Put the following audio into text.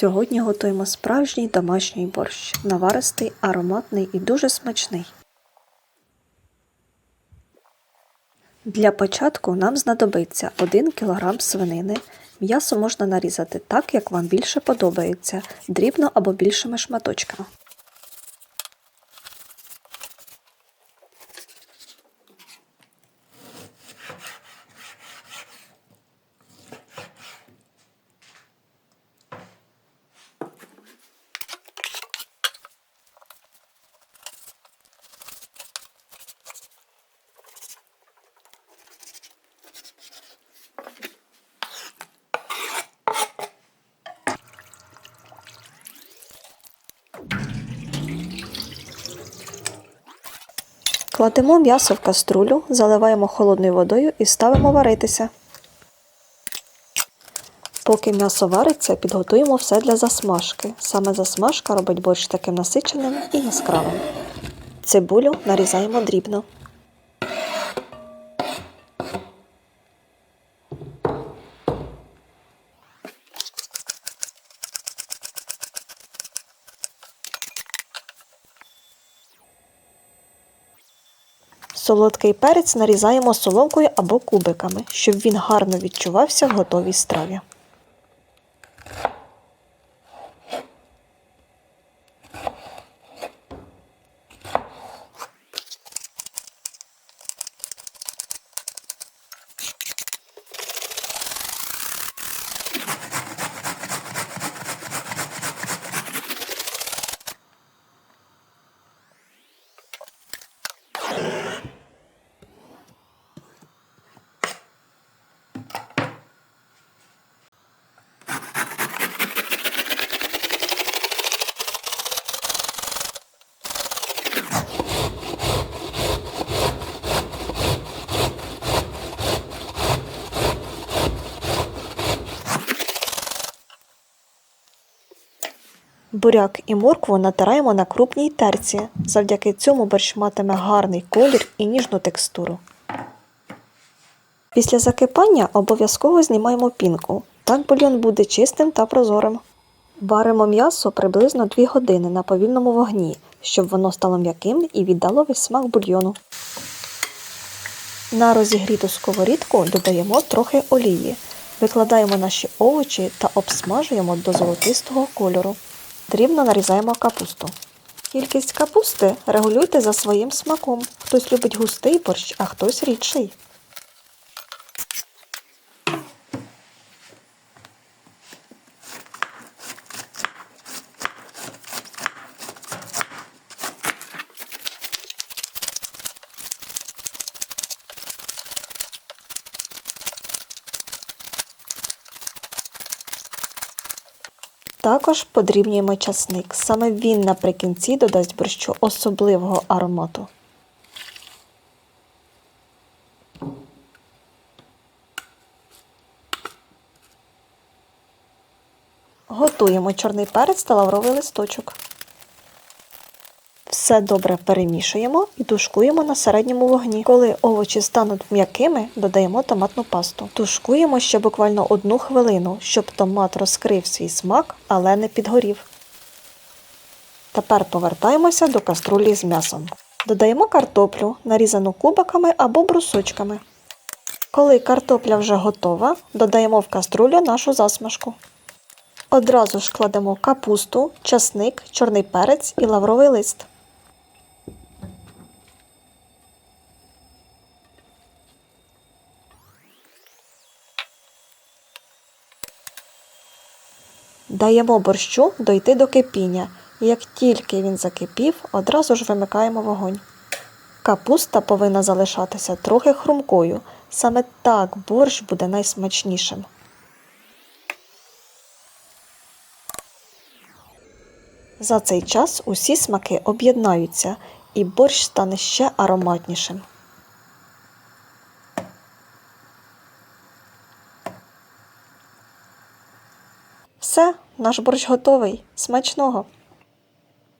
Сьогодні готуємо справжній домашній борщ, наваристий, ароматний і дуже смачний. Для початку нам знадобиться 1 кг свинини. М'ясо можна нарізати так, як вам більше подобається, дрібно або більшими шматочками. Кладемо м'ясо в каструлю, заливаємо холодною водою і ставимо варитися. Поки м'ясо вариться, підготуємо все для засмажки. Саме засмажка робить борщ таким насиченим і яскравим. Цибулю нарізаємо дрібно. Солодкий перець нарізаємо соломкою або кубиками, щоб він гарно відчувався в готовій страві. Буряк і моркву натираємо на крупній терці. Завдяки цьому борщ матиме гарний колір і ніжну текстуру. Після закипання обов'язково знімаємо пінку. Так бульйон буде чистим та прозорим. Варимо м'ясо приблизно 2 години на повільному вогні, щоб воно стало м'яким і віддало весь смак бульйону. На розігріту сковорідку додаємо трохи олії. Викладаємо наші овочі та обсмажуємо до золотистого кольору. Дрібно нарізаємо капусту. Кількість капусти регулюйте за своїм смаком. Хтось любить густий борщ, а хтось рідший. Також подрібнюємо часник. Саме він наприкінці додасть борщу особливого аромату. Готуємо чорний перець та лавровий листочок. Все добре перемішуємо і тушкуємо на середньому вогні. Коли овочі стануть м'якими, додаємо томатну пасту. Тушкуємо ще буквально одну хвилину, щоб томат розкрив свій смак, але не підгорів. Тепер повертаємося до каструлі з м'ясом. Додаємо картоплю, нарізану кубиками або брусочками. Коли картопля вже готова, додаємо в каструлю нашу засмажку. Одразу ж кладемо капусту, часник, чорний перець і лавровий лист. Даємо борщу дойти до кипіння. Як тільки він закипів, одразу ж вимикаємо вогонь. Капуста повинна залишатися трохи хрумкою. Саме так борщ буде найсмачнішим. За цей час усі смаки об'єднаються і борщ стане ще ароматнішим. Все, наш борщ готовий. Смачного!